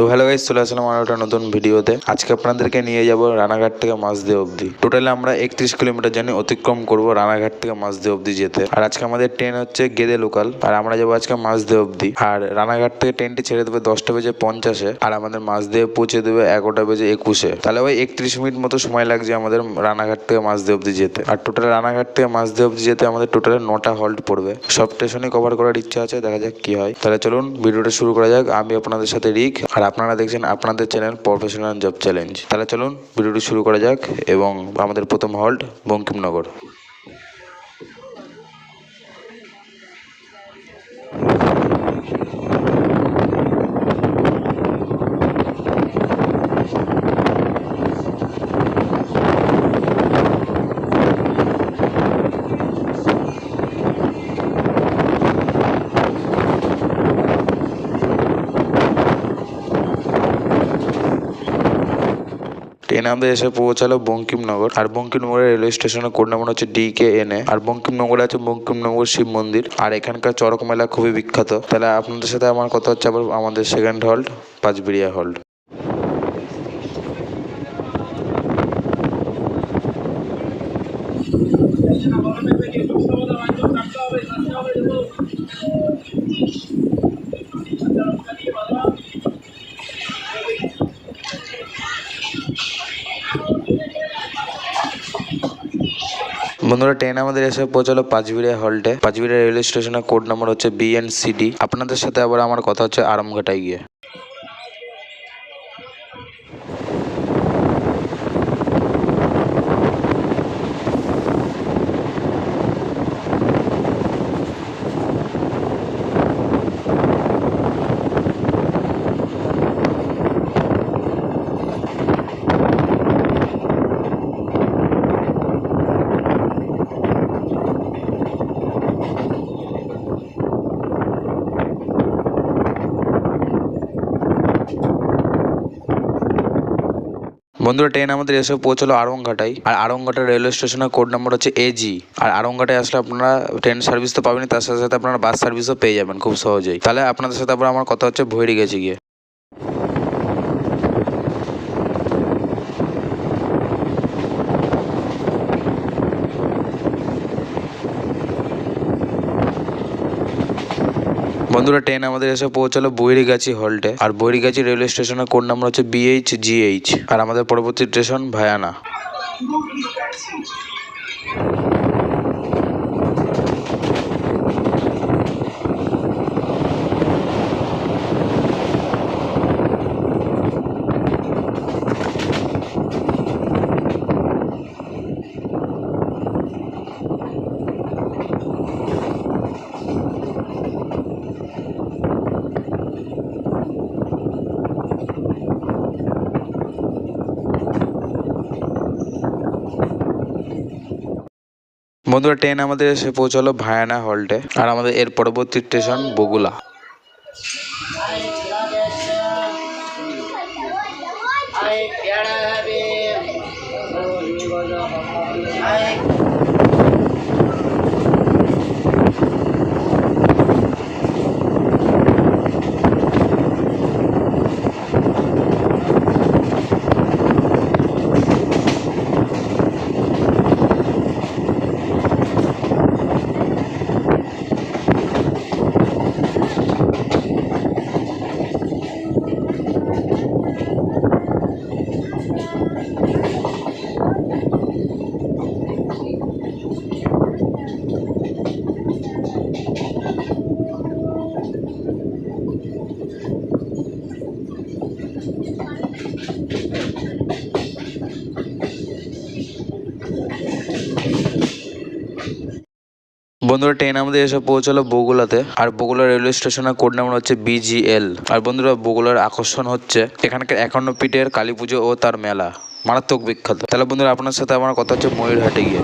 তো hello guys চলে আসলাম আমার একটা নতুন ভিডিওতে। আজকে আপনাদেরকে নিয়ে যাব রানাঘাট থেকে মাঝদে অবধি। টোটালি আমরা একত্রিশ কিলোমিটার জানি অতিক্রম করব রানাঘাট থেকে মাঝদে অবধি যেতে। আর আজকে আমাদের ট্রেন হচ্ছে গেদে লোকাল আর আমরা যাব আজকে মাঝদে অবধি। আর রানাঘাট থেকে ট্রেনটি ছেড়ে দেবে দশটা বেজে পঞ্চাশে। আর আমাদের মাঝদে পৌঁছে দেবে এগারোটা বেজে একুশে। তাহলে ওই একত্রিশ মিনিট মতো সময় লাগছে আমাদের রানাঘাট থেকে মাঝদে অবধি যেতে। আর টোটাল রানাঘাট থেকে মাঝদে অবধি যেতে আমাদের টোটাল নটা হল্ট পড়বে। সব স্টেশনই কভার করার ইচ্ছা আছে, দেখা যাক কি হয়। তাহলে চলুন, ভিডিওটা শুরু করা যাক। আমি আপনাদের সাথে রিক, আর আপনারা দেখছেন আপনাদের চ্যানেল প্রফেশনাল জব চ্যালেঞ্জ। তাহলে চলুন, ভিডিওটি শুরু করা যাক এবং আমাদের প্রথম হল্ট বঙ্কিমনগর। ট্রেন আমাদের এসে পৌঁছালো বঙ্কিমনগর। আর বঙ্কিমনগরের রেলওয়ে স্টেশনের কোড নাম্বার হচ্ছে D K N A R বঙ্কিমনগরে আছে বঙ্কিমনগর শিব মন্দির। আর এখানকার চড়ক মেলা খুবই বিখ্যাত। তাহলে আপনাদের সাথে আমার কথা হচ্ছে আবার আমাদের সেকেন্ড হল্ট পাঁচবিড়িয়া হল্ট বন্ধুরা ট্রেন আমাদের এসে পৌঁছালো পাঁচবিড়িয়া হল্টে পাঁচবিড়িয়া রেলওয়ে স্টেশনের কোড নাম্বার হচ্ছে বিএনসিডি আপনাদের সাথে আবার আমার কথা হচ্ছে আরামঘাটায় গিয়ে। বন্ধুরা ট্রেন আমাদের এসে পৌঁছলো আরঙ্গাটাই আর আরঙ্গাটা রেলওয়ে স্টেশনের কোড নম্বর হচ্ছে এজি আর আরঙ্গাটায় আসলে আপনারা ট্রেন সার্ভিস তো পাবেনি তার সাথে সাথে আপনারা বাস সার্ভিসও পেয়ে যাবেন খুব সহজেই। তাহলে আপনাদের সাথে আবার আমার কথা হচ্ছে, ভৈরি গেছে গিয়ে। বন্ধুরা ট্রেন আমাদের এসে পৌঁছালো বৈরিগাছি হল্টে আর বৈরিগাছি রেলওয়ে স্টেশনের কোড নাম্বার হচ্ছে বিএইচ জিএইচ আর আমাদের পরবর্তী স্টেশন ভায়ানা। বন্ধুরা ট্রেন আমাদের এসে পৌঁছালো ভায়ানা হল্টে আর আমাদের এর পরবর্তী স্টেশন বগুলা। বন্ধুরা ট্রেন আমাদের এসে পৌঁছালো বগুলাতে, আর বগুলা রেলওয়ে স্টেশনের কোড নাম্বার হচ্ছে বিজিএল আর বন্ধুরা বগুলার আকর্ষণ হচ্ছে, এখানকার একান্ন পিঠের কালী পুজো ও তার মেলা, মারাত্মক বিখ্যাত। তাহলে বন্ধুরা আপনার সাথে আমার কথা হচ্ছে ময়ূরহাটে গিয়ে।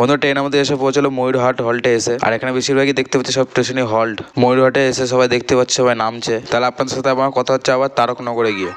বন্ধু ট্রেন আমাদের এসে পৌঁছালো ময়ূরহাট হল্টে এসে। আর এখানে বেশিরভাগই দেখতে পাচ্ছি সব স্টেশনে হল্ট ময়ূরহাটে এসে সবাই দেখতে পাচ্ছে, সবাই নামছে। তাহলে আপনাদের সাথে আমার কথা হচ্ছে আবার তারকনগরে গিয়ে।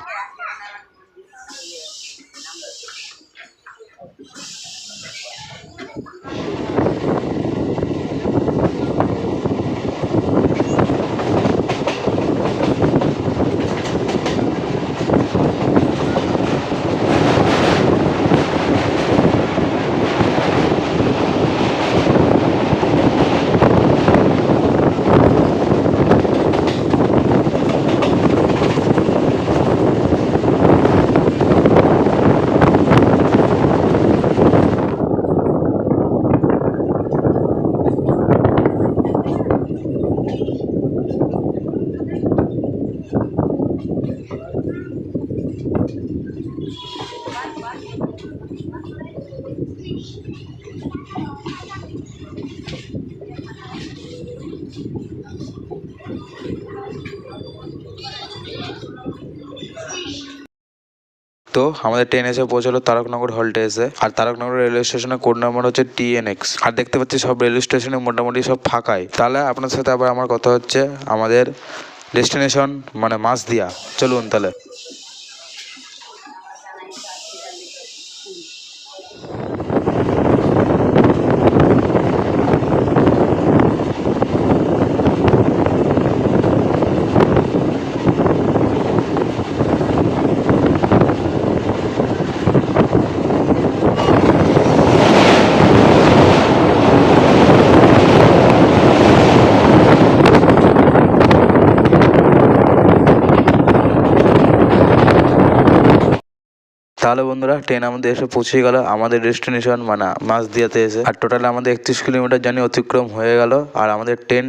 তো আমাদের ট্রেন এসে পৌঁছালো তারকনগর হল্টে এসে। আর তারকনগর রেলওয়ে স্টেশনের কোড নাম্বার হচ্ছে টিএনএক্স আর দেখতে পাচ্ছি সব রেলওয়ে স্টেশনে মোটামুটি সব ফাঁকাই। তাহলে আপনার সাথে আবার আমার কথা হচ্ছে আমাদের ডেস্টিনেশন মানে মাসদিয়া চলুন তাহলে। তাহলে বন্ধুরা ট্রেন আমাদের এসে পৌঁছে গেল। আমাদের ডেস্টিনেশন মানে মাসদিয়াতে এসে। আর টোটাল আমাদের একত্রিশ কিলোমিটার জানি অতিক্রম হয়ে গেল। আর আমাদের ট্রেন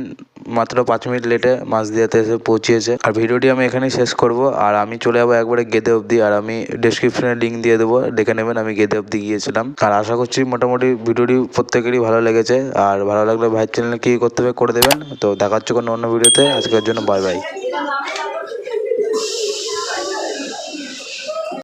মাত্র পাঁচ মিনিট লেটে মাসদিয়াতে এসে পৌঁছিয়েছে। আর ভিডিওটি আমি এখানেই শেষ করব। আর আমি চলে যাব একবারে গেদে অবধি। আর আমি ডেসক্রিপশনে লিঙ্ক দিয়ে দেবো। দেখে নেবেন আমি গেদে অবধি গিয়েছিলাম। আর আশা করছি মোটামুটি ভিডিওটি প্রত্যেকেরই ভালো লেগেছে। আর ভালো লাগলে ভাইয়ের চ্যানেলে কী করতে হবে করে দেবেন। তো দেখা হচ্ছে কোনো অন্য ভিডিওতে। আজকের জন্য বাই বাই